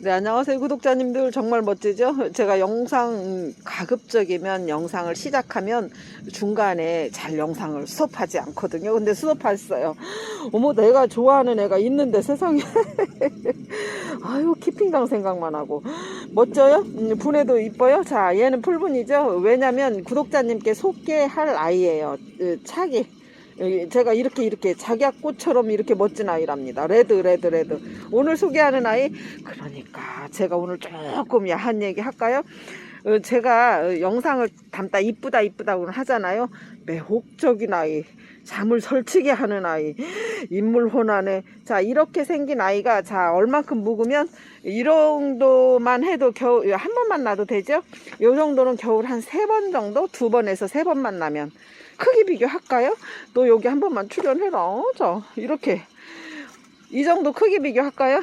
네, 안녕하세요. 구독자님들 정말 멋지죠? 제가 영상 음, 가급적이면 영상을 시작하면 중간에 잘 영상을 수업하지 않거든요. 근데 수업했어요. 어머, 내가 좋아하는 애가 있는데 세상에. 아유, 키핑당 생각만 하고. 멋져요? 음, 분해도 이뻐요? 자, 얘는 풀분이죠? 왜냐면 구독자님께 소개할 아이예요. 으, 차기. 여기 제가 이렇게 이렇게 작약꽃처럼 이렇게 멋진 아이랍니다. 레드 레드 레드. 오늘 소개하는 아이 그러니까 제가 오늘 조금 야한 얘기 할까요? 어, 제가 어, 영상을 담다 이쁘다 이쁘다고 하잖아요. 매혹적인 아이. 잠을 설치게 하는 아이. 인물 혼란에. 자, 이렇게 생긴 아이가 자, 얼만큼 묵으면 이 정도만 해도 겨우 한 번만 놔도 되죠? 요 정도는 겨울 한 세 번 정도, 두 번에서 세 번 만 나면 크기 비교할까요? 너 여기 한 번만 출연해라. 어, 자, 이렇게. 이 정도 크기 비교할까요?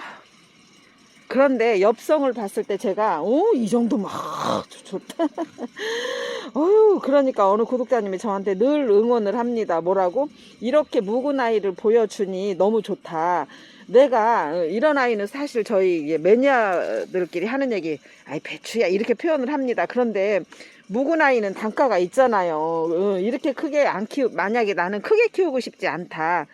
그런데 엽성을 봤을 때 제가, 오, 이 정도 막, 좋다. 어휴, 그러니까 어느 구독자님이 저한테 늘 응원을 합니다. 뭐라고? 이렇게 묵은 아이를 보여주니 너무 좋다. 내가 어, 이런 아이는 사실 저희 매니아들끼리 하는 얘기, 아이, 배추야. 이렇게 표현을 합니다. 그런데 묵은 아이는 단가가 있잖아요. 어, 이렇게 크게 안 키우, 만약에 나는 크게 키우고 싶지 않다.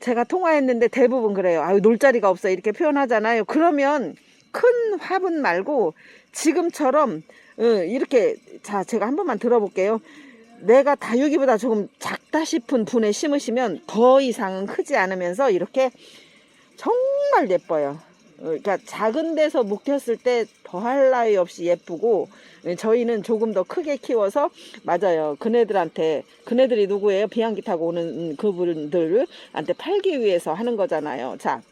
제가 통화했는데 대부분 그래요. 아유, 놀 자리가 없어. 이렇게 표현하잖아요. 그러면 큰 화분 말고 지금처럼, 어, 이렇게, 자, 제가 한 번만 들어볼게요. 내가 다육이보다 조금 작다 싶은 분에 심으시면 더 이상은 크지 않으면서 이렇게 정말 예뻐요. 어, 그러니까 작은 데서 묵혔을 때 더할 나위 없이 예쁘고 예, 저희는 조금 더 크게 키워서 맞아요. 그네들한테 그네들이 누구예요? 비행기 타고 오는 음, 그분들한테 팔기 위해서 하는 거잖아요. 자.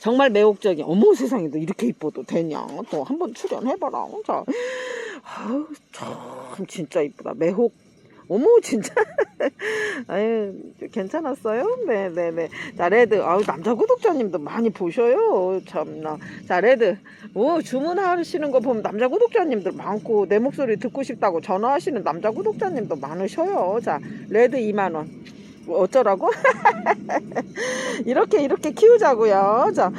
정말 매혹적인 어머 세상에 도 이렇게 이뻐도 되냐 또 한번 출연해봐라 자 아우 참 진짜 이쁘다 매혹 어머 진짜? 아유 괜찮았어요? 네네네. 자 레드. 아우 남자 구독자님도 많이 보셔요. 참나. 자 레드. 오 주문하시는 거 보면 남자 구독자님들 많고 내 목소리 듣고 싶다고 전화하시는 남자 구독자님도 많으셔요. 자 레드 2만원. 어쩌라고? 이렇게 이렇게 키우자고요. 자,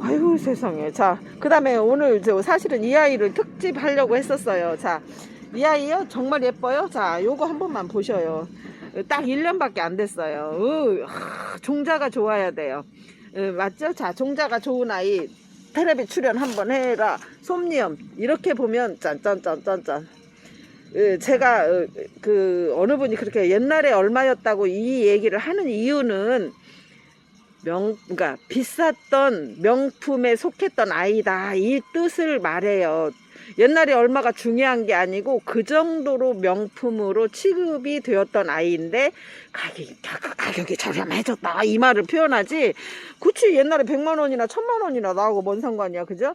아유 세상에. 자, 그다음에 오늘 저 사실은 이 아이를 특집 하려고 했었어요. 자, 이 아이요 정말 예뻐요. 자, 요거 한 번만 보셔요. 딱 1년밖에 안 됐어요. 으, 하, 종자가 좋아야 돼요. 으, 맞죠? 자, 종자가 좋은 아이 테레비 출연 한번 해라. 솜니엄 이렇게 보면 짠짠짠짠짠. 예, 제가 어, 그 어느 분이 그렇게 옛날에 얼마였다고 이 얘기를 하는 이유는 명 그러니까 비쌌던 명품에 속했던 아이다 이 뜻을 말해요. 옛날에 얼마가 중요한 게 아니고 그 정도로 명품으로 취급이 되었던 아이인데 가격이 가격이 저렴해졌다 이 말을 표현하지. 그치 옛날에 100만 원이나 1000만 원이나 나오고 뭔 상관이야 그죠?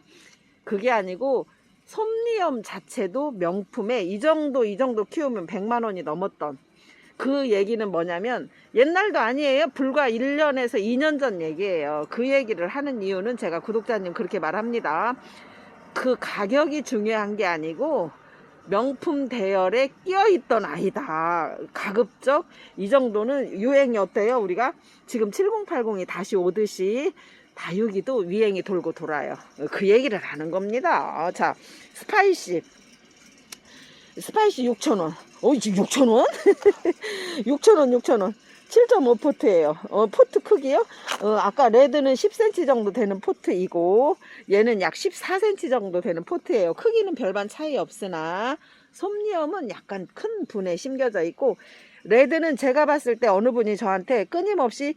그게 아니고 솜니엄 자체도 명품에 이 정도 이 정도 키우면 100만 원이 넘었던 그 얘기는 뭐냐면 옛날도 아니에요. 불과 1년에서 2년 전 얘기예요. 그 얘기를 하는 이유는 제가 구독자님 그렇게 말합니다. 그 가격이 중요한 게 아니고 명품 대열에 끼어 있던 아이다. 가급적 이 정도는 유행이 어때요? 우리가 지금 7080이 다시 오듯이 다육이도 유행이 돌고 돌아요. 그 얘기를 하는 겁니다. 자, 스파이시. 스파이시 6,000원. 어, 지금 6,000원? 6,000원, 6,000원. 7.5 포트예요. 어, 포트 크기요? 어, 아까 레드는 10cm 정도 되는 포트이고 얘는 약 14cm 정도 되는 포트예요. 크기는 별반 차이 없으나 솜니엄은 약간 큰 분에 심겨져 있고 레드는 제가 봤을 때 어느 분이 저한테 끊임없이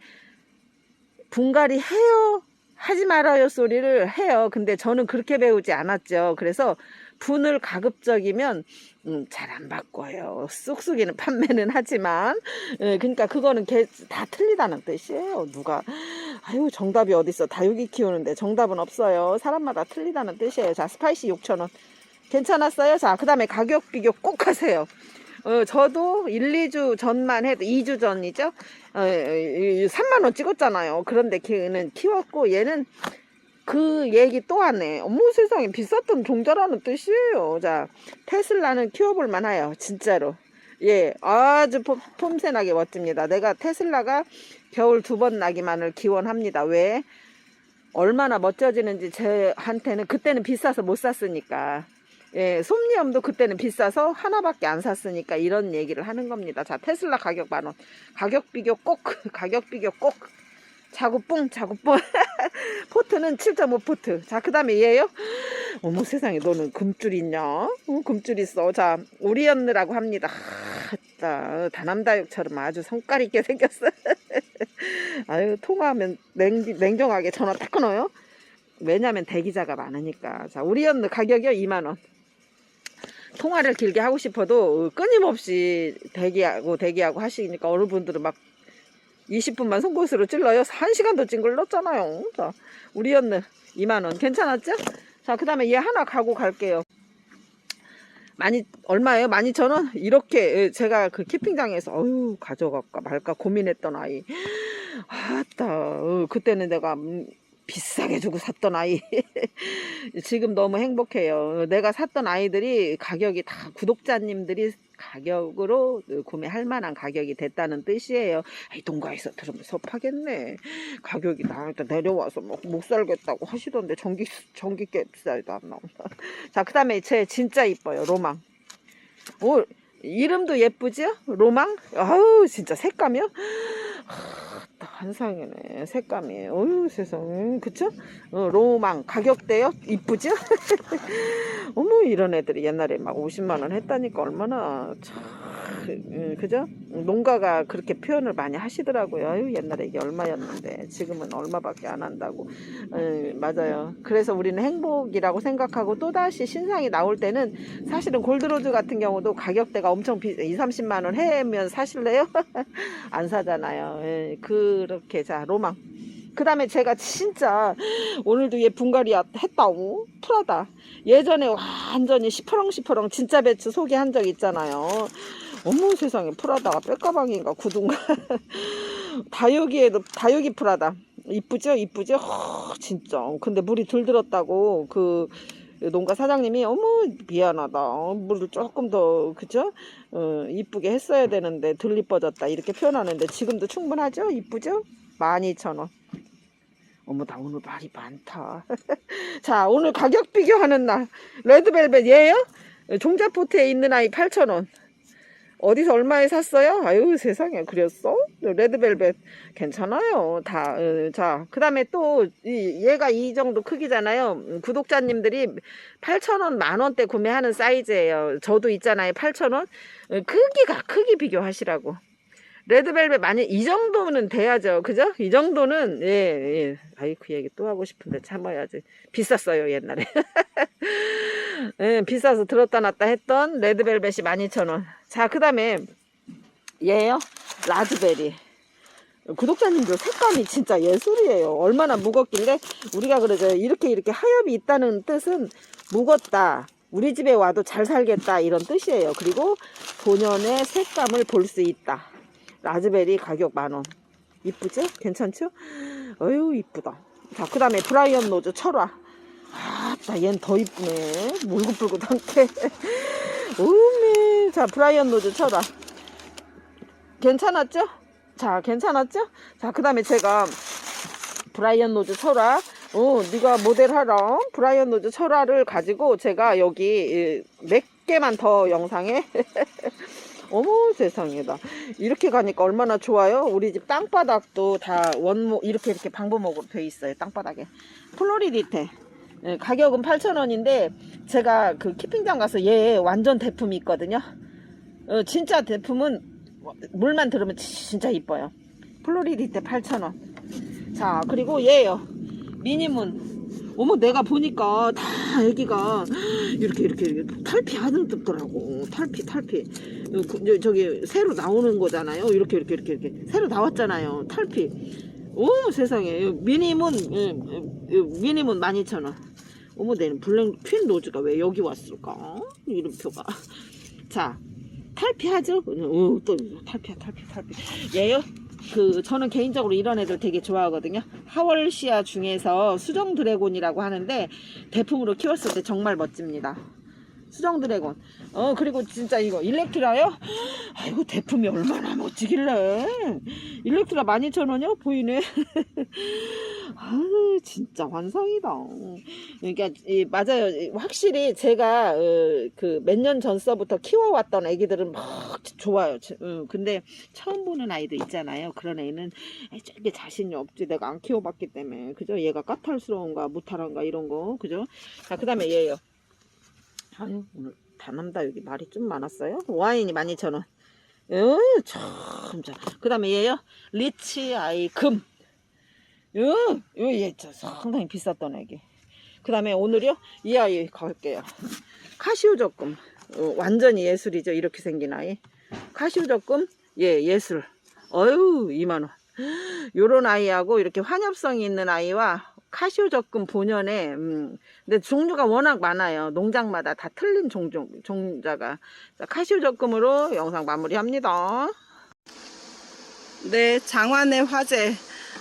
분갈이 해요. 하지 말아요 소리를 해요. 근데 저는 그렇게 배우지 않았죠. 그래서 분을 가급적이면 음, 잘 안 바꿔요. 쑥쑥이는 판매는 하지만 예, 그러니까 그거는 개, 다 틀리다는 뜻이에요. 누가 아유 정답이 어딨어 다육이 키우는데 정답은 없어요. 사람마다 틀리다는 뜻이에요. 자 스파이시 6,000원 괜찮았어요? 자 그 다음에 가격 비교 꼭 하세요. 어, 저도 1, 2주 전만 해도 2주 전이죠. 어, 3만 원 찍었잖아요. 그런데 걔는 키웠고 얘는 그 얘기 또 하네. 어머 세상에 비쌌던 종자라는 뜻이에요. 자 테슬라는 키워볼 만해요. 진짜로. 예, 아주 폼, 폼새나게 멋집니다. 내가 테슬라가 겨울 두 번 나기만을 기원합니다. 왜? 얼마나 멋져지는지 저한테는 그때는 비싸서 못 샀으니까 예, 솜니엄도 그때는 비싸서 하나밖에 안 샀으니까 이런 얘기를 하는 겁니다. 자, 테슬라 가격 만 원. 가격 비교 꼭, 가격 비교 꼭. 자구뽕, 자구뽕. 포트는 7.5 포트. 자, 그 다음에 얘요? 어머 세상에, 너는 금줄 있냐? 어, 금줄 있어. 자, 우리언느라고 합니다. 하, 다남다육처럼 아주 성깔 있게 생겼어. 아유, 통화하면 냉, 냉정하게 전화 딱 끊어요. 왜냐면 대기자가 많으니까. 자, 우리언느 가격이요? 2만원. 통화를 길게 하고 싶어도 끊임없이 대기하고 대기하고 하시니까 어느 분들은 막 20분만 송곳으로 찔러요. 1시간도 찡글렀잖아요. 자, 우리 언니 2만원. 괜찮았죠? 자, 그 다음에 얘 하나 가고 갈게요. 많이, 얼마예요? 12,000원? 이렇게, 예, 제가 그 키핑장에서, 어휴, 가져갈까 말까 고민했던 아이. 아따, 어, 그때는 내가, 음, 비싸게 주고 샀던 아이. 지금 너무 행복해요. 내가 샀던 아이들이 가격이 다 구독자님들이 가격으로 구매할 만한 가격이 됐다는 뜻이에요. 아이, 동가에서 들으면 섭하겠네. 가격이 나한테 내려와서 뭐못 살겠다고 하시던데 전기 전기 값싸이도 안 나온다. 자, 그 다음에 제 진짜 이뻐요. 로망. 오, 이름도 예쁘죠? 로망? 아우, 진짜 색감이요? 하, 한상이네. 색감이. 어유 세상. 그쵸? 어, 로망. 가격대요? 이쁘죠? 어머, 이런 애들이 옛날에 막 50만원 했다니까 얼마나 참, 음, 그죠? 농가가 그렇게 표현을 많이 하시더라고요. 옛날에 이게 얼마였는데 지금은 얼마밖에 안 한다고. 음, 맞아요. 그래서 우리는 행복이라고 생각하고 또다시 신상이 나올 때는 사실은 골드로즈 같은 경우도 가격대가 엄청 비, 2, 30만 원 해면 사실래요? 안 사잖아요. 예, 그렇게 자 로망. 그 다음에 제가 진짜 오늘도 얘 분갈이 했다고 프라다 예전에 완전히 시퍼렁 시퍼렁 진짜 배추 소개한 적 있잖아요 어머 세상에 프라다가 뺄가방인가 구두인가. 다육이에도 다육이 프라다. 이쁘죠? 이쁘죠? 허, 진짜. 근데 물이 덜 들었다고 그 농가 사장님이 어머 미안하다. 어, 물을 조금 더 그죠? 어, 이쁘게 했어야 되는데 덜 이뻐졌다. 이렇게 표현하는데 지금도 충분하죠? 이쁘죠? 12,000원. 어머 나 오늘 말이 많다. 자 오늘 가격 비교하는 날. 레드벨벳 얘요? 종자포트에 있는 아이 8,000원 어디서 얼마에 샀어요? 아유 세상에 그랬어? 레드벨벳 괜찮아요 다. 어, 자, 그 다음에 또 이, 얘가 이 정도 크기잖아요. 음, 구독자님들이 8,000원, 만 원대 구매하는 사이즈예요. 저도 있잖아요. 8,000원. 어, 크기가 크기 비교하시라고. 레드벨벳 만약 이 정도는 돼야죠. 그죠? 이 정도는 예, 예. 아이 그 얘기 또 하고 싶은데 참아야지. 비쌌어요, 옛날에. 예, 비싸서 들었다 놨다 했던 레드벨벳이 12,000원. 자, 그 다음에 얘요. 라즈베리. 구독자님들 색감이 진짜 예술이에요. 얼마나 무겁길래 우리가 그러죠. 이렇게 이렇게 하엽이 있다는 뜻은 무겁다. 우리 집에 와도 잘 살겠다 이런 뜻이에요. 그리고 본연의 색감을 볼 수 있다. 라즈베리 가격 만원. 이쁘죠? 괜찮죠? 어휴 이쁘다. 자, 그 다음에 브라이언 노즈 철화. 아, 나얜더 이쁘네. 물긋불긋 한게. 우메. 자, 브라이언 노즈 철화. 괜찮았죠? 자, 괜찮았죠? 자, 그 다음에 제가 브라이언 노즈 철화. 어, 네가 모델 하라. 브라이언 노즈 철화를 가지고 제가 여기 몇 개만 더 영상에 어머 세상에다 이렇게 가니까 얼마나 좋아요 우리 집 땅바닥도 다 원목 이렇게 이렇게 방부목으로 되어 있어요 땅바닥에 플로리디테 예, 가격은 8,000원인데 제가 그 키핑장 가서 얘 완전 대품이 있거든요. 어, 진짜 대품은 물만 들으면 진짜 이뻐요. 플로리디테 8,000원. 자 그리고 얘요. 미니문. 어머 내가 보니까 다 애기가 이렇게 이렇게, 이렇게 탈피 하는 듯더라고. 탈피 탈피. 어, 그, 저, 기 새로 나오는 거잖아요. 이렇게 이렇게 이렇게 이렇게. 새로 나왔잖아요. 탈피. 오 세상에. 미니문 예, 예, 미니문 12,000원 어머 내는 블랙 퀸 로즈가 왜 여기 왔을까? 이름표가. 자 탈피하죠? 어, 또 탈피야 탈피 탈피. 얘요? 그 저는 개인적으로 이런 애들 되게 좋아하거든요. 하월시아 중에서 수정 드래곤이라고 하는데 대품으로 키웠을 때 정말 멋집니다. 수정 드래곤. 어 그리고 진짜 이거 일렉트라요? 아이고 대품이 얼마나 멋지길래. 일렉트라 12,000원이요? 보이네. 아 진짜 환상이다. 그러니까 이, 맞아요. 이, 확실히 제가 어, 그몇 년 전서부터 키워왔던 애기들은 막 좋아요. 저- 어, 근데 처음 보는 아이도 있잖아요. 그런 애는 이게 자신이 없지. 내가 안 키워봤기 때문에 그죠? 얘가 까탈스러운가 무탈한가 이런 거 그죠? 자 그 다음에 얘요. 아유 오늘 다남다 여기 말이 좀 많았어요. 와인이 12,000원. 어, 참, 자. 그 다음에 얘요. 리치 아이 금. 요, 요, 얘, 저 상당히 비쌌던 애기. 그 다음에 오늘요. 이 아이 갈게요. 카시오 적금. 어, 완전히 예술이죠. 이렇게 생긴 아이. 카시오 적금. 예, 예술. 어유 2만원. 요런 아이하고 이렇게 환엽성이 있는 아이와 카시오 적금 본연에, 음, 근데 종류가 워낙 많아요. 농장마다 다 틀린 종종, 종자가. 자, 카시오 적금으로 영상 마무리합니다. 네, 장안의 화제.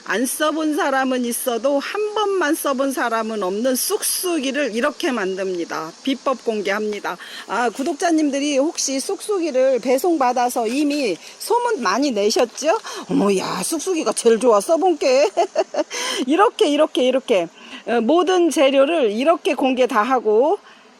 안 써본 사람은 있어도 한 번만 써본 사람은 없는 쑥쑥이를 이렇게 만듭니다. 비법 공개합니다. 아, 구독자님들이 혹시 쑥쑥이를 배송받아서 이미 소문 많이 내셨죠? 어머, 야, 쑥쑥이가 제일 좋아. 써본 게. 이렇게, 이렇게, 이렇게. 어, 모든 재료를 이렇게 공개 다 하고,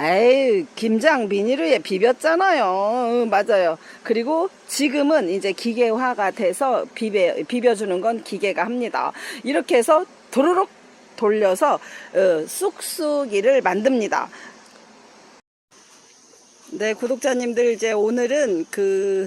에이, 김장 비닐에 비볐잖아요. 어, 맞아요. 그리고 지금은 이제 기계화가 돼서 비벼, 비벼주는 건 기계가 합니다. 이렇게 해서 도로록 돌려서 어, 쑥쑥이를 만듭니다. 네, 구독자님들 이제 오늘은 그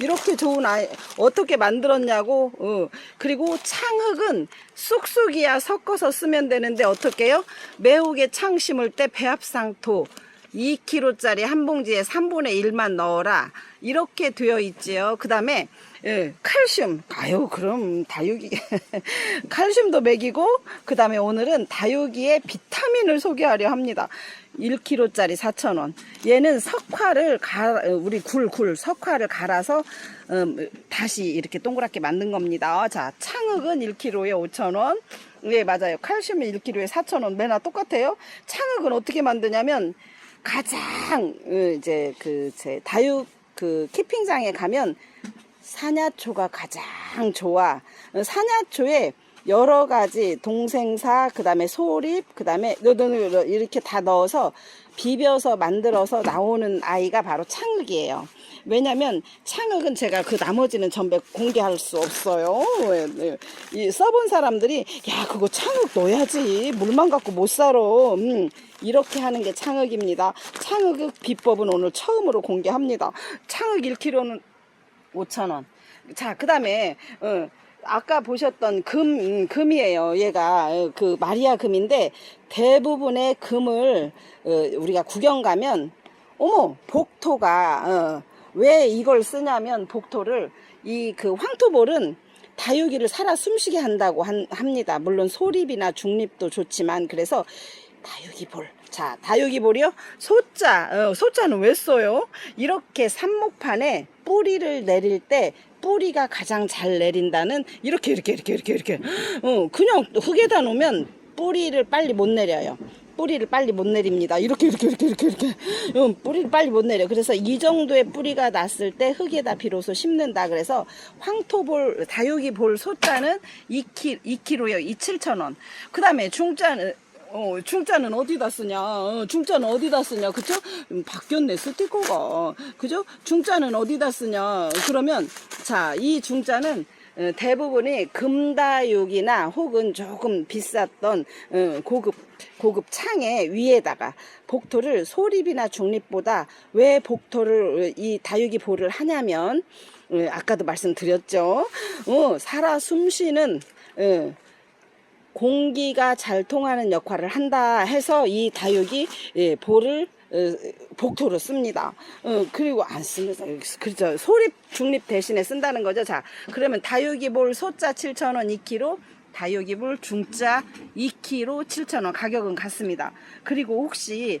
이렇게 좋은 아이 어떻게 만들었냐고 어. 그리고 창흑은 쑥쑥이야 섞어서 쓰면 되는데 어떻게요 매우게 창 심을 때 배합상토 2kg짜리 한 봉지에 3분의 1만 넣어라 이렇게 되어 있지요 그 다음에 예, 칼슘 아유 그럼 다육이 칼슘도 먹이고 그 다음에 오늘은 다육이의 비타민을 소개하려 합니다 1kg짜리 4,000원. 얘는 석화를 갈아, 우리 굴, 굴, 석화를 갈아서, 음, 다시 이렇게 동그랗게 만든 겁니다. 자, 창흑은 1kg에 5,000원. 예, 맞아요. 칼슘은 1kg에 4,000원. 매나 똑같아요. 창흑은 어떻게 만드냐면, 가장, 어, 이제, 그, 제, 다육, 그, 키핑장에 가면, 사냐초가 가장 좋아. 어, 사냐초에 여러 가지 동생사 그 다음에 소립 그 다음에 이렇게 다 넣어서 비벼서 만들어서 나오는 아이가 바로 창흑이에요. 왜냐면 창흑은 제가 그 나머지는 전부 공개할 수 없어요. 왜, 네. 이 써본 사람들이 야 그거 창흑 넣어야지 물만 갖고 못 살아. 음, 이렇게 하는 게 창흑입니다. 창흑 비법은 오늘 처음으로 공개합니다. 창흑 1kg는 5,000원. 자, 그 다음에, 어, 아까 보셨던 금, 음, 금이에요. 얘가 어, 그 마리아 금인데 대부분의 금을 어, 우리가 구경 가면 어머 복토가 어, 왜 이걸 쓰냐면 복토를 이 그 황토볼은 다육이를 살아 숨쉬게 한다고 한- 합니다. 물론 소립이나 중립도 좋지만 그래서 다육이볼. 자, 다육이볼이요. 소자, 어, 소자는 왜 써요? 이렇게 삽목판에 뿌리를 내릴 때 뿌리가 가장 잘 내린다는 이렇게 이렇게 이렇게 이렇게 이렇게. 어, 그냥 흙에다 놓으면 뿌리를 빨리 못 내려요. 뿌리를 빨리 못 내립니다. 이렇게 이렇게 이렇게 이렇게 이렇게 음, 뿌리를 빨리 못 내려. 그래서 이 정도의 뿌리가 났을 때 흙에다 비로소 심는다. 그래서 황토볼 다육이 볼 소자는 2키 2kg요. 2 7천 원. 그다음에 중자는 어, 중자는 어디다 쓰냐? 어, 중자는 어디다 쓰냐? 그쵸? 음, 바뀌었네, 스티커가. 그죠? 중자는 어디다 쓰냐? 그러면, 자, 이 중자는 어, 대부분이 금다육이나 혹은 조금 비쌌던 어, 고급 고급 창에 위에다가 복토를 소립이나 중립보다 왜 복토를 어, 이 다육이 볼을 하냐면 어, 아까도 말씀드렸죠. 어, 살아 숨쉬는 어, 공기가 잘 통하는 역할을 한다 해서 이 다육이 예, 볼을 어, 복토로 씁니다. 어, 그리고 안 씁니다. 그렇죠. 소립 중립 대신에 쓴다는 거죠. 자, 그러면 다육이 볼 소자 7,000원 2kg, 다육이 볼 중자 2kg 7,000원 가격은 같습니다. 그리고 혹시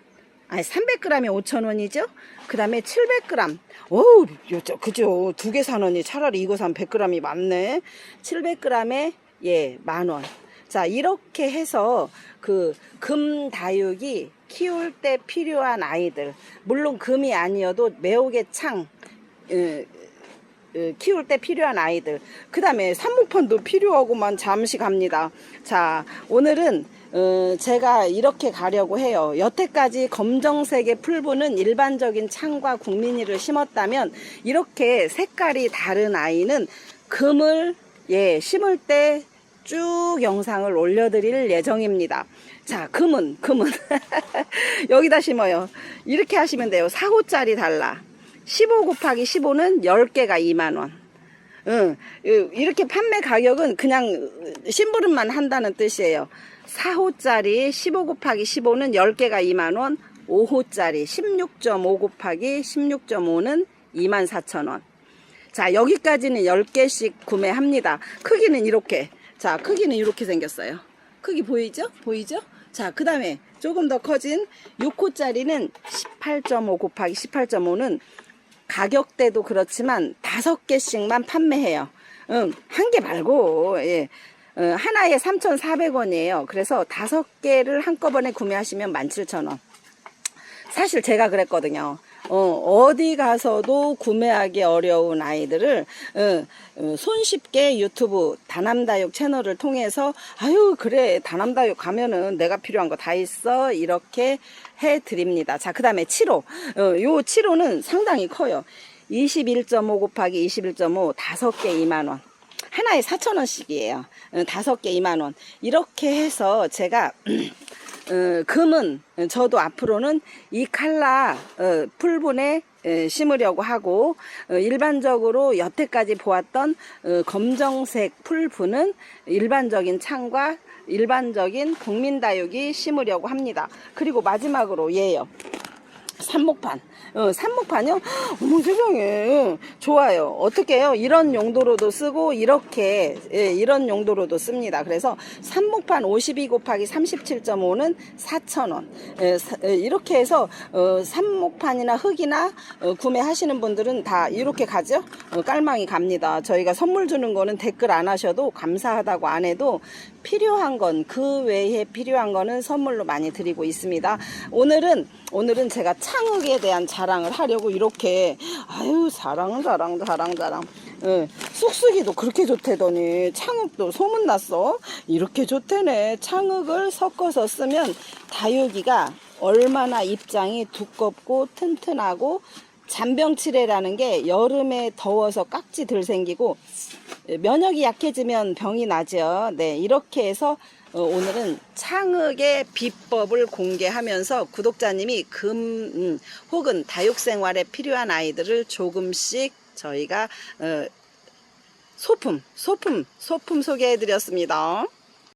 아니 300g이 5,000원이죠. 그 다음에 700g. 어우, 저, 그죠. 두개 사느니 차라리 이거 사면 100g이 많네. 700g에 예, 만 원. 자, 이렇게 해서 그 금 다육이 키울 때 필요한 아이들. 물론 금이 아니어도 매혹의 창 예, 어, 키울 때 필요한 아이들. 그 다음에 산목판도 필요하고만 잠시 갑니다. 자, 오늘은 어, 제가 이렇게 가려고 해요. 여태까지 검정색의 풀분은 일반적인 창과 국민이를 심었다면 이렇게 색깔이 다른 아이는 금을 예, 심을 때 쭉 영상을 올려드릴 예정입니다. 자, 금은, 금은. 여기다 심어요. 이렇게 하시면 돼요. 4호짜리 달라. 15 곱하기 15는 10개가 2만원. 응, 이렇게 판매 가격은 그냥 심부름만 한다는 뜻이에요. 4호짜리 15 곱하기 15는 10개가 2만원, 5호짜리 16.5 곱하기 16.5는 24,000원. 자, 여기까지는 10개씩 구매합니다. 크기는 이렇게. 자, 크기는 이렇게 생겼어요. 크기 보이죠? 보이죠? 자, 그 다음에 조금 더 커진 6호짜리는 18.5 곱하기 18.5는 가격대도 그렇지만 다섯 개씩만 판매해요. 응, 한개 말고, 예. 어, 하나에 3,400원이에요. 그래서 다섯 개를 한꺼번에 구매하시면 17,000원. 사실 제가 그랬거든요. 어, 디 가서도 구매하기 어려운 아이들을 어, 어, 손쉽게 유튜브 다남다육 채널을 통해서 아유 그래 다남다육 가면은 내가 필요한 거 다 있어 이렇게 해 드립니다. 자 그 다음에 7호 어, 요 7호는 상당히 커요. 21.5 곱하기 21.5 다섯 개 2만 원. 하나에 4,000원씩이에요. 어, 다섯 개 2만 원. 이렇게 해서 제가 어, 금은 저도 앞으로는 이 칼라 어, 풀분에 에, 심으려고 하고 어, 일반적으로 여태까지 보았던 어, 검정색 풀분은 일반적인 창과 일반적인 국민다육이 심으려고 합니다. 그리고 마지막으로 얘요. 삽목판. 어, 삽목판이요? 어머 세상에. 어, 좋아요. 어떻게 해요? 이런 용도로도 쓰고 이렇게 예, 이런 용도로도 씁니다. 그래서 삽목판 52 곱하기 37.5는 4,000원. 예, 사- 예, 이렇게 해서 어, 삽목판이나 흙이나 어, 구매하시는 분들은 다 이렇게 가죠? 어, 깔망이 갑니다. 저희가 선물 주는 거는 댓글 안 하셔도 감사하다고 안 해도 필요한 건 그 외에 필요한 거는 선물로 많이 드리고 있습니다. 오늘은 오늘은 제가 창흑에 대한 자랑을 하려고 이렇게 아유 자랑 자랑 자랑 자랑 예, 쑥쑥이도 그렇게 좋대더니 창흑도 소문났어. 이렇게 좋대네. 창흑을 섞어서 쓰면 다육이가 얼마나 입장이 두껍고 튼튼하고 잔병치레라는 게 여름에 더워서 깍지 들 생기고 면역이 약해지면 병이 나죠. 네, 이렇게 해서 어, 오늘은 창흑의 비법을 공개하면서 구독자님이 금 음, 혹은 다육 생활에 필요한 아이들을 조금씩 저희가 어, 소품, 소품, 소품 소개해 드렸습니다.